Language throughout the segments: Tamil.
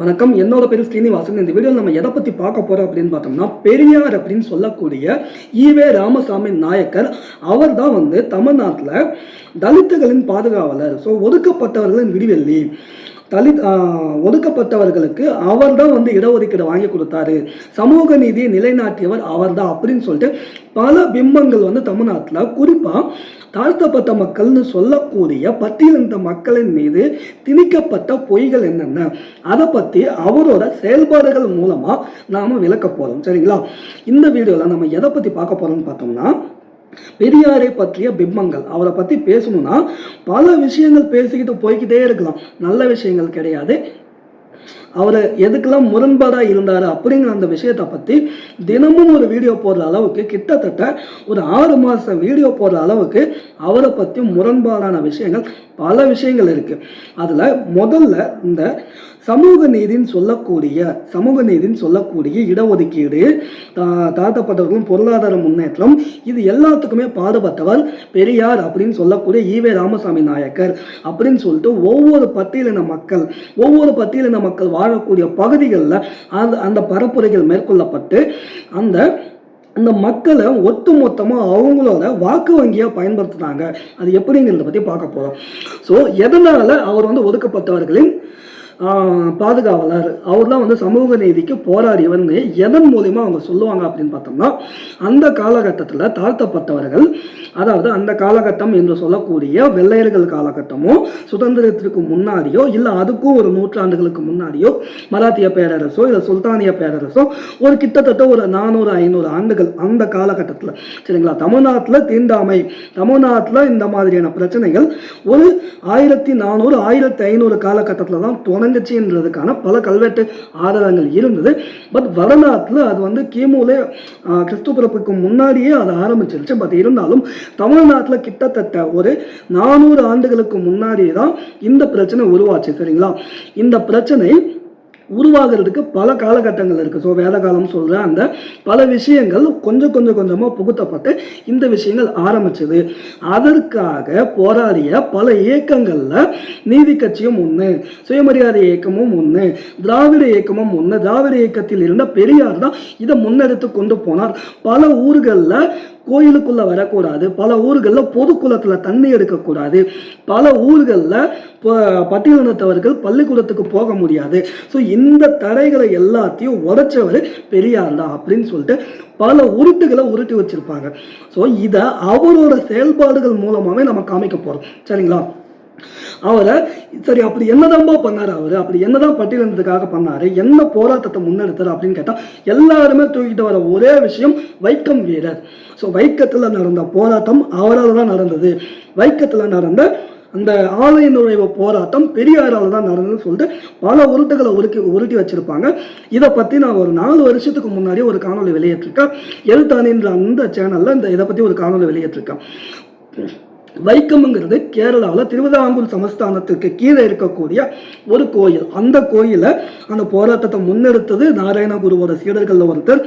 வணக்கம். என்னோட பேர் ஸ்ரீனிவாசன். இந்த வீடியோவில் நம்ம எதை பற்றி பார்க்க போகிறோம் அப்படின்னு பார்த்தோம்னா பெரியார் அப்படின்னு சொல்லக்கூடிய ஈவே ராமசாமி நாயக்கர் அவர் தான் வந்து தமிழ்நாட்டில் தலித்துகளின் பாதுகாவலர். ஸோ ஒதுக்கப்பட்டவர்களின் விடிவெள்ளி தலித் ஒதுக்கப்பட்டவர்களுக்கு அவர் தான் வந்து இடஒதுக்கீடு வாங்கி கொடுத்தாரு. சமூக நீதியை நிலைநாட்டியவர் அவர் தான் அப்படின்னு சொல்லிட்டு பல பிம்பங்கள் வந்து தமிழ்நாட்டில் குறிப்பாக தாழ்த்தப்பட்ட மக்கள்னு சொல்லக்கூடிய பட்டியலிருந்த மக்களின் மீது திணிக்கப்பட்ட பொய்கள் என்னென்ன? அதை பற்றி அவரோட செயல்பாடுகள் மூலமாக நாம் விளக்க போகிறோம் சரிங்களா? இந்த வீடியோவில் நம்ம எதை பற்றி பார்க்க போகிறோம்னு பார்த்தோம்னா பெரியாரை பற்றிய பிம்பங்கள். அவரை பற்றி பேசணும்னா பல விஷயங்கள் பேசிக்கிட்டு போய்கிட்டே இருக்கலாம். நல்ல விஷயங்கள் கிடையாது. அவர் எதுக்கெல்லாம் முரண்பாடாக இருந்தார் அப்படிங்கிற அந்த விஷயத்தை பற்றி தினமும் ஒரு வீடியோ போடுற அளவுக்கு கிட்டத்தட்ட ஒரு ஆறு மாதம் வீடியோ போடுற அளவுக்கு அவரை பற்றி முரண்பாடான விஷயங்கள் பல விஷயங்கள் இருக்குது அதில் முதல்ல இந்த சமூக நீதின்னு சொல்லக்கூடிய சமூக நீதின்னு சொல்லக்கூடிய இடஒதுக்கீடு தா- தாழ்த்தப்பட்டவர்களும் பொருளாதார முன்னேற்றம் இது எல்லாத்துக்குமே பாடுபட்டவர் பெரியார் அப்படின்னு சொல்லக்கூடிய ஈவே ராமசாமி நாயக்கர் அப்படின்னு சொல்லிட்டு ஒவ்வொரு பட்டியலின மக்கள் ஒவ்வொரு பட்டியலின மக்கள் வாழக்கூடிய பகுதிகளில் அந்த அந்த பரப்புரைகள் மேற்கொள்ளப்பட்டு அந்த அந்த மக்களை ஒட்டு மொத்தமாக அவங்களோட வாக்கு வங்கியாக பயன்படுத்துனாங்க. அது எப்படிங்கிறத பற்றி பார்க்க போகிறோம் ஸோ எதனால் அவர் வந்து ஒதுக்கப்பட்டவர்களின் பாதுகாவலர். அவர் தான் வந்து சமூக நீதிக்கு போராடியவர்னு எதன் மூலிமா அவங்க சொல்லுவாங்க அப்படின்னு பார்த்தோம்னா அந்த காலகட்டத்தில் தாழ்த்தப்பட்டவர்கள் அதாவது அந்த காலகட்டம் என்று சொல்லக்கூடிய வெள்ளையர்கள் காலகட்டமோ சுதந்திரத்திற்கு முன்னாடியோ இல்லை அதுக்கும் ஒரு நூற்றாண்டுகளுக்கு முன்னாடியோ மராத்திய பேரரசோ இல்லை சுல்தானிய பேரரசோ ஒரு கிட்டத்தட்ட ஒரு நானூறு ஐநூறு ஆண்டுகள் அந்த காலகட்டத்தில். சரிங்களா? தமிழ்நாட்டில் தீண்டாமை தமிழ்நாட்டில் இந்த மாதிரியான பிரச்சனைகள் ஒரு ஆயிரத்தி நானூறு ஆயிரத்தி ஐநூறு காலகட்டத்தில் தான் தொடங்குச்சுன்றதுக்கான பல கல்வெட்டு ஆதாரங்கள் இருந்தது. பட் வடநாட்டில் அது வந்து கிமுலே கிறிஸ்து பிறப்புக்கு முன்னாடியே அது ஆரம்பிச்சிருச்சு. பட் இருந்தாலும் தமிழ்நாட்டில் கிட்டத்தட்ட ஒரு நானூறு ஆண்டுகளுக்கு முன்னாடியே தான் இந்த பிரச்சனை உருவாச்சு. சரிங்களா? இந்த பிரச்சனை உருவாகிறதுக்கு பல காலகட்டங்கள் இருக்குது ஸோ வேத காலம் சொல்கிற அந்த பல விஷயங்கள் கொஞ்சம் கொஞ்சம் கொஞ்சமாக புகுத்தப்பட்டு இந்த விஷயங்கள் ஆரம்பிச்சது. அதற்காக போராடிய பல இயக்கங்களில் நீதி கட்சியும் ஒன்று சுயமரியாதை இயக்கமும் ஒன்று திராவிட இயக்கமும் ஒன்று திராவிட இயக்கத்தில் இருந்த பெரியார் தான் இதை முன்னெடுத்து கொண்டு போனார். பல ஊர்களில் கோயிலுக்குள்ள வரக்கூடாது. பல ஊர்களில் பொது குளத்தில் தண்ணி எடுக்கக்கூடாது. பல ஊர்களில் பட்டியலினத்தவர்கள் பள்ளிக்கூடத்துக்கு போக முடியாது. ஸோ இந்த தடைகளை எல்லாத்தையும் உடைச்சவர் பெரியார் தான் அப்படின்னு சொல்லிட்டு பல உருட்டுகளை உருட்டி வச்சிருப்பாங்க. ஸோ இதை அவரோட செயல்பாடுகள் மூலமாகவே நம்ம காமிக்க போகிறோம் சரிங்களா? அவரை சரி அப்படி என்னதான்பா பண்ணார் அவர்? அப்படி என்னதான் பட்டியலினத்துக்காக பண்ணாரு? என்ன போராட்டத்தை முன்னெடுத்தார் அப்படின்னு கேட்டால் எல்லாருமே தூக்கிட்டு வர ஒரே விஷயம் வைக்கம் வீரர். ஸோ வைக்கத்தில் நடந்த போராட்டம் அவரால் தான் நடந்தது. வைக்கத்தில் நடந்த அந்த ஆலய நுழைவு போராட்டம் பெரியாரால் தான் நடந்ததுன்னு சொல்லிட்டு பல உருட்டுகளை உருக்கி உருட்டி வச்சிருப்பாங்க. இதை பற்றி நான் ஒரு நாலு வருஷத்துக்கு முன்னாடி ஒரு காணொலி வெளியிட்டிருக்கேன். எழுத்தானின்ற அந்த சேனலில் இந்த இதை பற்றி ஒரு காணொலி வெளியிட்டிருக்கேன். வைக்கம்ங்கிறது கேரளாவில் திருவிதாங்கூர் சமஸ்தானத்துக்கு கீழே இருக்கக்கூடிய ஒரு கோயில். அந்த கோயிலை அந்த போராட்டத்தை முன்னெடுத்தது நாராயணகுருவோட சீடர்களில் ஒருத்தர்.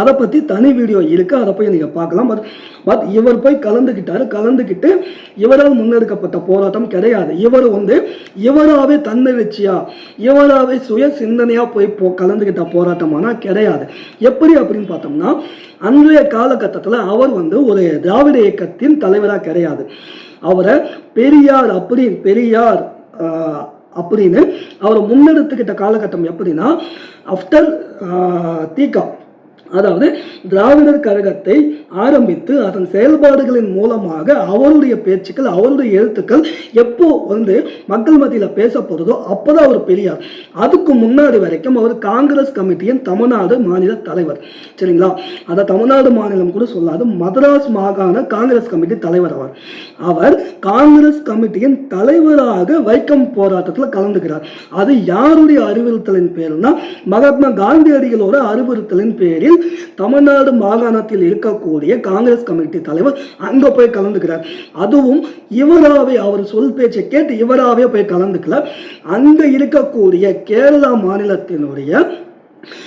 அதை பற்றி தனி வீடியோ இருக்குது அதை போய் நீங்கள் பார்க்கலாம். பட் பட் இவர் போய் கலந்துக்கிட்டாரு கலந்துக்கிட்டு இவரால் முன்னெடுக்கப்பட்ட போராட்டம் கிடையாது. இவர் வந்து இவராகவே தன்னெழுச்சியா இவராகவே சுய சிந்தனையாக போய் போ கலந்துக்கிட்ட போராட்டமானா கிடையாது. எப்படி அப்படின்னு பார்த்தோம்னா அன்றைய காலகட்டத்தில் அவர் வந்து ஒரு திராவிட இயக்கத்தின் தலைவராக கிடையாது. அவரை பெரியார் அப்படி பெரியார் அப்படின்னு அவரை முன்னெடுத்துக்கிட்ட காலகட்டம் எப்படின்னா ஆஃப்டர் தீகா அதாவது திராவிடர் கழகத்தை ஆரம்பித்து அதன் செயல்பாடுகளின் மூலமாக அவருடைய பேச்சுக்கள் அவருடைய எழுத்துக்கள் எப்போ வந்து மக்கள் மத்தியில் பேசப்படுதோ அப்போதான் அவர் பெரியார். அதுக்கு முன்னாடி வரைக்கும் அவர் காங்கிரஸ் கமிட்டியின் தமிழ்நாடு மாநில தலைவர். சரிங்களா? அதை தமிழ்நாடு மாநிலம் கூட சொல்லாது மதராஸ் மாகாண காங்கிரஸ் கமிட்டி தலைவர் அவர். அவர் காங்கிரஸ் கமிட்டியின் தலைவராக வைக்கம் போராட்டத்தில் கலந்துக்கிறார். அது யாருடைய அறிவுறுத்தலின் பேருனா மகாத்மா காந்தியடிகளோட அறிவுறுத்தலின் பேரில் தமிழ்நாடு மாகாணத்தில் இருக்கக்கூடிய காங்கிரஸ் கமிட்டி தலைவர் அங்க போய் கலந்துக்கிறார். அதுவும் இவராவே அவர் சொல் பேச்சை கேட்டு இவராவே போய் கலந்துக்கல. அங்க இருக்கக்கூடிய கேரளா மாநிலத்தினுடைய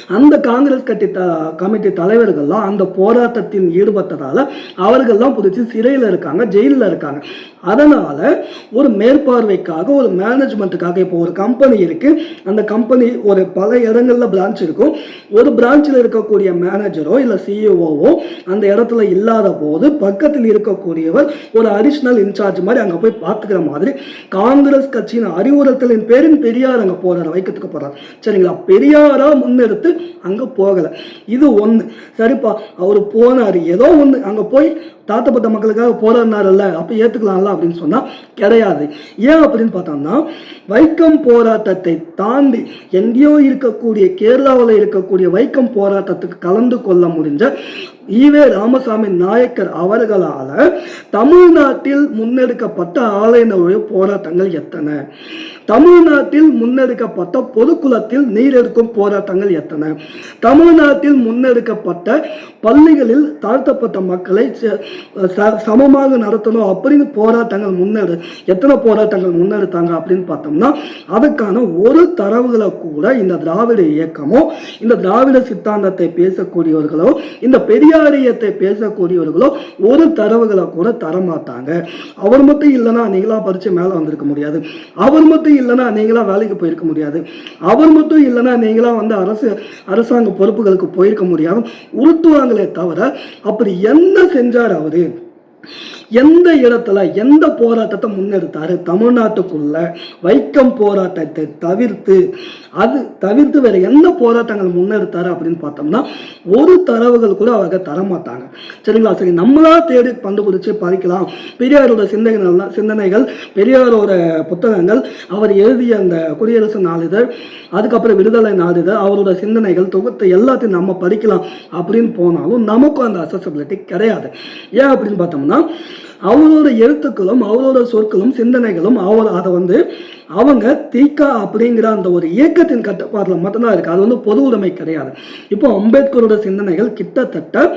அந்த காங்கிரஸ் கட்சி த கமிட்டி தலைவர்கள்லாம் அந்த போராட்டத்தில் ஈடுபட்டதால அவர்கள்லாம் புதுச்சு சிறையில் இருக்காங்க ஜெயிலில் இருக்காங்க. அதனால் ஒரு மேற்பார்வைக்காக ஒரு மேனேஜ்மெண்ட்டுக்காக இப்போ ஒரு கம்பெனி இருக்குது அந்த கம்பெனி ஒரு பல இடங்களில் பிரான்ச் இருக்கும். ஒரு பிரான்ச்சில் இருக்கக்கூடிய மேனேஜரோ இல்லை சிஇஓவோ அந்த இடத்துல இல்லாத போது பக்கத்தில் இருக்கக்கூடியவர் ஒரு அடிஷ்னல் இன்சார்ஜ் மாதிரி அங்கே போய் பார்த்துக்கிற மாதிரி காங்கிரஸ் கட்சியின் அறிவுறுத்தலின் பேரின் பெரியார் அங்கே போகிறார் வைக்கத்துக்கு போகிறார் சரிங்களா? பெரியாராக முன்னெடுத்து அங்கே போகலை. இது ஒன்று சரிப்பா அவர் போனார். ஏதோ ஒன்று அங்கே போய் தாத்தப்பட்ட மக்களுக்காக போராடினார்ல அப்போ ஏற்றுக்கலாம்ல அப்படின்னு சொன்னால் கிடையாது. ஏன் அப்படின்னு பார்த்தோம்னா வைக்கம் போராட்டத்தை தாண்டி எங்கேயோ இருக்கக்கூடிய கேரளாவில் இருக்கக்கூடிய வைக்கம் போராட்டத்துக்கு கலந்து கொள்ள முடிஞ்ச ஈவே ராமசாமி நாயக்கர் அவர்களால தமிழ்நாட்டில் முன்னெடுக்கப்பட்ட ஆலயங்களுடைய போராட்டங்கள் எத்தனை? தமிழ்நாட்டில் முன்னெடுக்கப்பட்ட பொதுக்குளத்தில் நீர் எடுக்கும் போராட்டங்கள் எத்தனை? தமிழ்நாட்டில் முன்னெடுக்கப்பட்ட பள்ளிகளில் தாழ்த்தப்பட்ட மக்களை சமமாக நடத்தணும் அப்படின்னு போராட்டங்கள் முன்னெடு எத்தனை போராட்டங்கள் முன்னெடுத்தாங்க அப்படின்னு பார்த்தோம்னா அதுக்கான ஒரு தரவுகளை கூட இந்த திராவிட இயக்கமோ இந்த திராவிட சித்தாந்தத்தை பேசக்கூடியவர்களோ இந்த பெரியாரியத்தை பேசக்கூடியவர்களோ ஒரு தரவுகளை கூட தரமாட்டாங்க. அவர் மட்டும் இல்லைன்னா நீங்களா பரிச்சு மேலே வந்திருக்க முடியாது. அவர் மட்டும் இல்லைன்னா நீங்களா வேலைக்கு போயிருக்க முடியாது. அவர் மட்டும் இல்லைன்னா நீங்களா வந்து அரசு அரசாங்க பொறுப்புகளுக்கு போயிருக்க முடியாமல் உருட்டுவாங்களே தவிர அப்படி என்ன செஞ்சார் அவரு எந்த இடத்துல எந்த போராட்டத்தை முன்னெடுத்தாரு? தமிழ்நாட்டுக்குள்ள வைக்கம் போராட்டத்தை தவிர்த்து அது தவிர்த்து வேற எந்த போராட்டங்கள் முன்னெடுத்தாரு அப்படின்னு பார்த்தோம்னா ஒரு தரவுகள் கூட அவங்க தரமாட்டாங்க. சரிங்களா? சரி நம்மளா தேடி கண்டுபிடிச்சு படிக்கலாம் பெரியாரோட சிந்தனைகள் சிந்தனைகள் பெரியாரோட புத்தகங்கள் அவர் எழுதிய அந்த குடியரசு நாளிதழ் அதுக்கப்புறம் விடுதலை நாளிதழ் அவரோட சிந்தனைகள் தொகுத்து எல்லாத்தையும் நம்ம படிக்கலாம் அப்படின்னு போனாலும் நமக்கும் அந்த அசசபிலிட்டி கிடையாது. ஏன் அப்படின்னு பார்த்தோம்னா அவரோட எழுத்துக்களும் அவரோட சொற்களும் சிந்தனைகளும் அவர் அதை வந்து அவங்க தீக்கா அப்படிங்கிற அந்த ஒரு இயக்கத்தின் கட்டுப்பாட்டில் மட்டும்தான் இருக்கு. அது வந்து பொது உடைமை கிடையாது. இப்போ அம்பேத்கரோட சிந்தனைகள் கிட்டத்தட்ட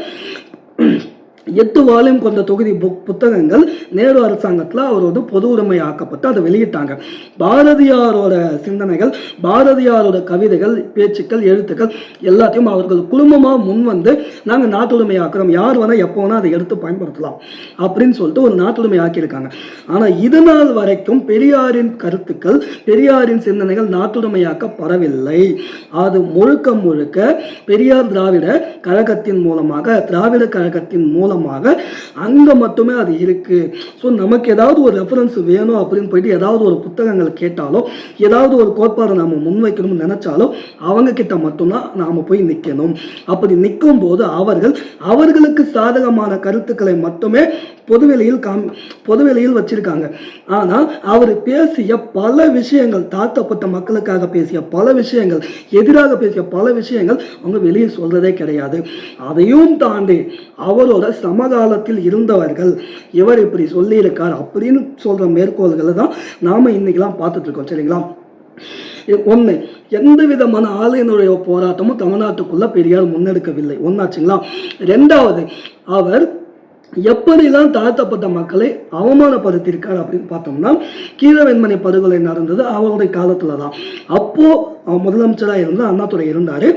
எட்டு வால்யூம் கொண்ட தொகுதி புக் புத்தகங்கள் நேரு அரசாங்கத்தில் அவர் வந்து பொது உடைமை ஆக்கப்பட்டு அதை வெளியிட்டாங்க. பாரதியாரோட சிந்தனைகள் பாரதியாரோட கவிதைகள் பேச்சுக்கள் எழுத்துக்கள் எல்லாத்தையும் அவர்கள் குழுமமாக முன் வந்து நாங்கள் நாட்டுடைமை ஆக்குறோம் யார் வேணால் எப்போ வேணால் அதை எடுத்து பயன்படுத்தலாம் அப்படின்னு சொல்லிட்டு ஒரு நாட்டுடைமை ஆக்கியிருக்காங்க ஆனால் இது நாள் வரைக்கும் பெரியாரின் கருத்துக்கள் பெரியாரின் சிந்தனைகள் நாட்டுடைமையாக்கப்படவில்லை அது முழுக்க முழுக்க பெரியார் திராவிட கழகத்தின் மூலமாக திராவிட கழகத்தின் மூலமாக அங்கே மட்டுமே அது இருக்கு. ஸோ நமக்கு ஏதாவது ஒரு ரெஃபரன்ஸ் வேணும் அப்படின்னு போயிட்டு ஏதாவது ஒரு புத்தகங்கள் கேட்டாலோ ஏதாவது ஒரு கோட்பாடை நாம முன்வைக்கணும்னு நினைச்சாலும் அவங்க கிட்ட மட்டும்தான் நாம போய் நிற்கணும் அப்படி நிற்கும் போது அவர்கள் அவர்களுக்கு சாதகமான கருத்துக்களை மட்டுமே பொதுவெளியில் காம் பொதுவெளியில் வச்சிருக்காங்க. ஆனால் அவர் பேசிய பல விஷயங்கள் தாழ்த்தப்பட்ட மக்களுக்காக பேசிய பல விஷயங்கள் எதிராக பேசிய பல விஷயங்கள் அவங்க வெளியே சொல்றதே கிடையாது. அதையும் தாண்டி அவரோட சமகாலத்தில் இருந்தவர்கள் இவர் இப்படி சொல்லியிருக்கார் அப்படின்னு சொல்ற மேற்கோள்களை தான் நாம இன்னைக்கெல்லாம் பார்த்துட்டு இருக்கோம் சரிங்களா? ஒன்று எந்த விதமான ஆலயனுடைய போராட்டமும் தமிழ்நாட்டுக்குள்ள பெரியார் முன்னெடுக்கவில்லை. ஒன்றாச்சுங்களா ரெண்டாவது அவர் எப்படிலாம் தாழ்த்தப்பட்ட மக்களை அவமானப்படுத்தியிருக்கார் அப்படின்னு பார்த்தோம்னா கீழவெண்மணி படுகொலை நடந்தது அவருடைய காலத்துல தான் அப்போ முதலமைச்சராக இருந்த அண்ணாதுரை இருந்தாரு.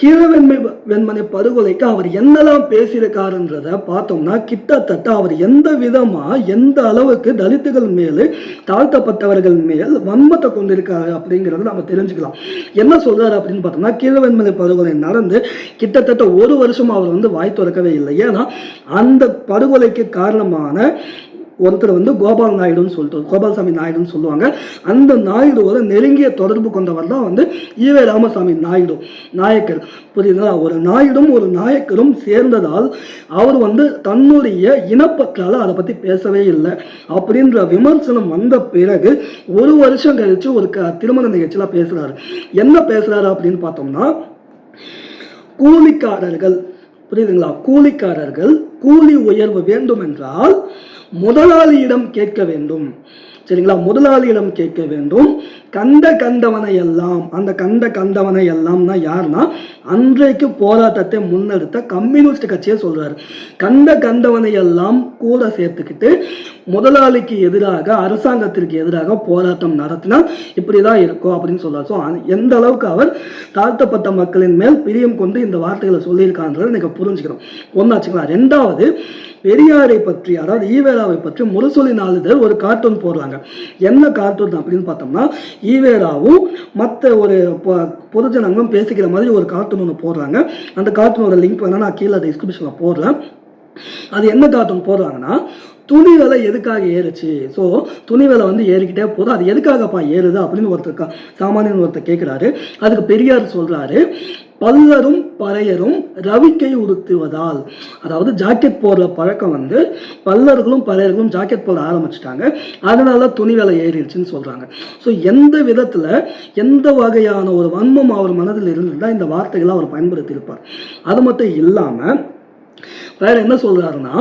கீழவெண்மை வெண்மனை படுகொலைக்கு அவர் என்னெல்லாம் பேசியிருக்காருன்றத பார்த்தோம்னா கிட்டத்தட்ட அவர் எந்த விதமாக எந்த அளவுக்கு தலித்துகள் மேல் தாழ்த்தப்பட்டவர்கள் மேல் வன்மத்தை கொண்டிருக்காரு அப்படிங்கிறத நம்ம தெரிஞ்சுக்கலாம். என்ன சொல்கிறார் அப்படின்னு பார்த்தோம்னா கீழவெண்மனை படுகொலை நடந்து கிட்டத்தட்ட ஒரு வருஷம் அவர் வந்து வாய் திறக்கவே இல்லை. ஏன்னா அந்த படுகொலைக்கு காரணமான ஒருத்தர் வந்து கோபால் நாயுடுன்னு சொல்லிட்டு கோபால்சாமி நாயுடுன்னு சொல்லுவாங்க. அந்த நாயுடுவோட நெருங்கிய தொடர்பு கொண்டவர் தான் வந்து ஈவே ராமசாமி நாயுடு நாயக்கர். புரியுதுங்களா ஒரு நாயுடும் ஒரு நாயக்கரும் சேர்ந்ததால் அவர் வந்து தன்னுடைய இனப்பற்றால் அதை பற்றி பேசவே இல்லை. அப்படின்ற விமர்சனம் வந்த பிறகு ஒரு வருஷம் கழித்து ஒரு க திருமண நிகழ்ச்சியில் பேசுறாரு. என்ன பேசுகிறாரு அப்படின்னு பார்த்தோம்னா கூலிக்காரர்கள் புரியுதுங்களா? கூலிக்காரர்கள் கூலி உயர்வு வேண்டும் என்றால் முதலாளியிடம் கேட்க வேண்டும். சரிங்களா? முதலாளியிடம் கேட்க வேண்டும். கண்ட கண்டவனை எல்லாம் அந்த கண்ட கண்டவனை எல்லாம்னா யாருன்னா அன்றைக்கு போராட்டத்தை முன்னெடுத்த கம்யூனிஸ்ட் கட்சியை சொல்றார். கண்ட கண்டவனை எல்லாம் கூட சேர்த்துக்கிட்டு முதலாளிக்கு எதிராக அரசாங்கத்திற்கு எதிராக போராட்டம் நடத்தினா இப்படி தான் இருக்கும் அப்படின்னு சொல்றார். ஸோ எந்த அளவுக்கு அவர் தாழ்த்தப்பட்ட மக்களின் மேல் பிரியம் கொண்டு இந்த வார்த்தைகளை சொல்லியிருக்கான்றதை நீங்க புரிஞ்சுக்கிறோம். ஒன்னாச்சுங்களா ரெண்டாவது பெரியாரை பற்றி அதாவது ஈவேராவை பற்றி முரசொலி நாளிதழ் ஒரு கார்ட்டூன் போடுறாங்க. என்ன கார்ட்டூன் அப்படின்னு பார்த்தோம்னா ஈவேராவும் மற்ற ஒரு பொதுஜனங்களும் பேசிக்கிற மாதிரி ஒரு கார்ட்டூன் ஒன்று போடுறாங்க. அந்த கார்ட்டூனோட லிங்க் வேணா நான் கீழே டிஸ்கிரிப்ஷனில் போடுறேன். அது என்ன கார்ட்டூன் போடுறாங்கன்னா துணி விலை எதுக்காக ஏறுச்சு? ஸோ துணி விலை வந்து ஏறிக்கிட்டே போதும் அது எதுக்காகப்பா ஏறுது அப்படின்னு ஒருத்தர் கா- சாமானியன் ஒருத்தர் கேட்குறாரு அதுக்கு பெரியார் சொல்றாரு பல்லரும் பறையரும் ரவிக்கை உடுத்துவதால் அதாவது ஜாக்கெட் போடுற பழக்கம் வந்து பல்லர்களும் பறையர்களும் ஜாக்கெட் போட ஆரம்பிச்சிட்டாங்க. அதனால துணி விலை ஏறிடுச்சுன்னு சொல்றாங்க. ஸோ எந்த விதத்துல எந்த வகையான ஒரு வன்மம் அவர் மனதில் இருந்துதான் இந்த வார்த்தைகளை அவர் பயன்படுத்தியிருப்பார். அது மட்டும் இல்லாம வேற என்ன சொல்றாருன்னா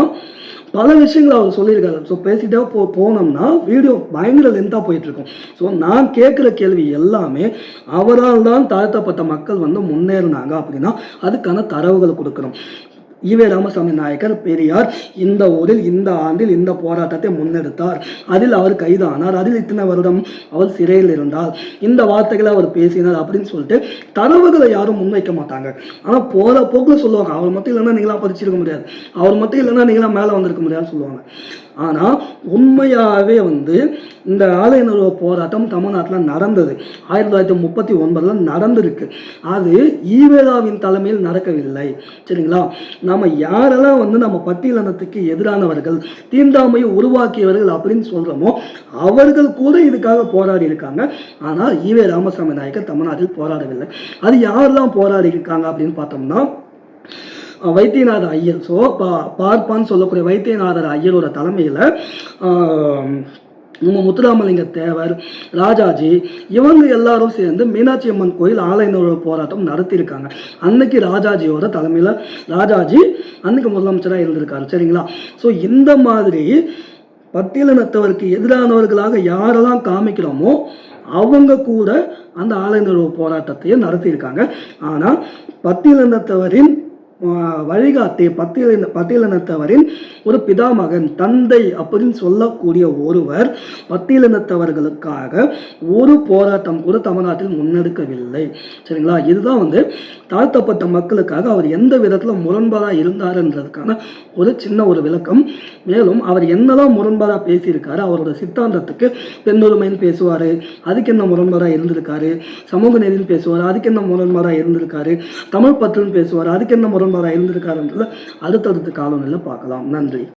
பல விஷயங்கள் அவர் சொல்லியிருக்காரு ஸோ பேசிட்டே போ போனோம்னா வீடியோ பயங்கர லென்த்தாக போயிட்டுருக்கோம். ஸோ நான் கேட்குற கேள்வி எல்லாமே அவரால் தான் தாழ்த்தப்பட்ட மக்கள் வந்து முன்னேறினாங்க அப்படின்னா அதுக்கான தரவுகளை கொடுக்கணும். ஈவே ராமசாமி நாயக்கர் பெரியார் இந்த ஊரில் இந்த ஆண்டில் இந்த போராட்டத்தை முன்னெடுத்தார். அதில் அவர் கைதானார். அதில் இத்தனை வருடம் அவர் சிறையில் இருந்தார். இந்த வார்த்தைகளை அவர் பேசினார் அப்படின்னு சொல்லிட்டு தரவுகளை யாரும் முன்வைக்க மாட்டாங்க. ஆனால் போகிற போக்கில் சொல்லுவாங்க. அவர் மட்டும் இல்லைன்னா நீங்களாம் படிச்சிருக்க முடியாது. அவர் மட்டும் இல்லைன்னா நீங்களாம் மேலே வந்திருக்க முடியாதுன்னு சொல்லுவாங்க. ஆனால் உண்மையாகவே வந்து இந்த ஆலய நிறுவ போராட்டம் தமிழ்நாட்டில் நடந்தது. ஆயிரத்தி தொள்ளாயிரத்தி முப்பத்தி ஒன்பதில் நடந்திருக்கு. அது ஈவேராவின் தலைமையில் நடக்கவில்லை. சரிங்களா? நம்ம யாரெல்லாம் வந்து நம்ம பட்டியலினத்துக்கு எதிரானவர்கள் தீண்டாமையை உருவாக்கியவர்கள் அப்படின்னு சொல்கிறோமோ அவர்கள் கூட இதுக்காக போராடி இருக்காங்க. ஆனால் ஈவே ராமசாமி நாயக்கர் தமிழ்நாட்டில் போராடவில்லை. அது யாரெல்லாம் போராடி இருக்காங்க அப்படின்னு பார்த்தோம்னா வைத்தியநாத ஐயர். ஸோ பா பார்ப்பான்னு சொல்லக்கூடிய வைத்தியநாதர் ஐயரோட தலைமையில் நம்ம முத்துராமலிங்க தேவர் ராஜாஜி இவங்க எல்லாரும் சேர்ந்து மீனாட்சி அம்மன் கோயில் ஆலயனோட போராட்டம் நடத்தியிருக்காங்க. அன்னைக்கு ராஜாஜியோட தலைமையில் ராஜாஜி அன்னைக்கு முதலமைச்சராக இருந்திருக்காரு. சரிங்களா? ஸோ இந்த மாதிரி பட்டியலினத்தவருக்கு எதிரானவர்களாக யாரெல்லாம் காமிக்கிறோமோ அவங்க கூட அந்த ஆலய போராட்டத்தையும் நடத்தியிருக்காங்க. ஆனால் பட்டியலினத்தவரின் வழிகாட்டி பத்தியலின பட்டியலினத்தவரின் ஒரு பிதாமகன் தந்தை அப்படின்னு சொல்லக்கூடிய ஒருவர் பட்டியலினத்தவர்களுக்காக ஒரு போராட்டம் கூட தமிழ்நாட்டில் முன்னெடுக்கவில்லை. சரிங்களா? இதுதான் வந்து தாழ்த்தப்பட்ட மக்களுக்காக அவர் எந்த விதத்தில் முரண்பாடாக இருந்தாருன்றதுக்கான ஒரு சின்ன ஒரு விளக்கம். மேலும் அவர் என்னதான் முரண்பாடாக பேசியிருக்காரு அவரோட சித்தாந்தத்துக்கு பெண்ணுரிமைன்னு பேசுவார் அதுக்கு என்ன முரண்பாடாக இருந்திருக்காரு? சமூக நீதினு பேசுவார் அதுக்கு என்ன முரண்பாடாக இருந்திருக்காரு? தமிழ் பற்றுன்னு பேசுவார் அதுக்கு என்ன முரண்பாடாக இருந்திருக்காருன்றத அடுத்தடுத்த காலங்களில் பார்க்கலாம். நன்றி.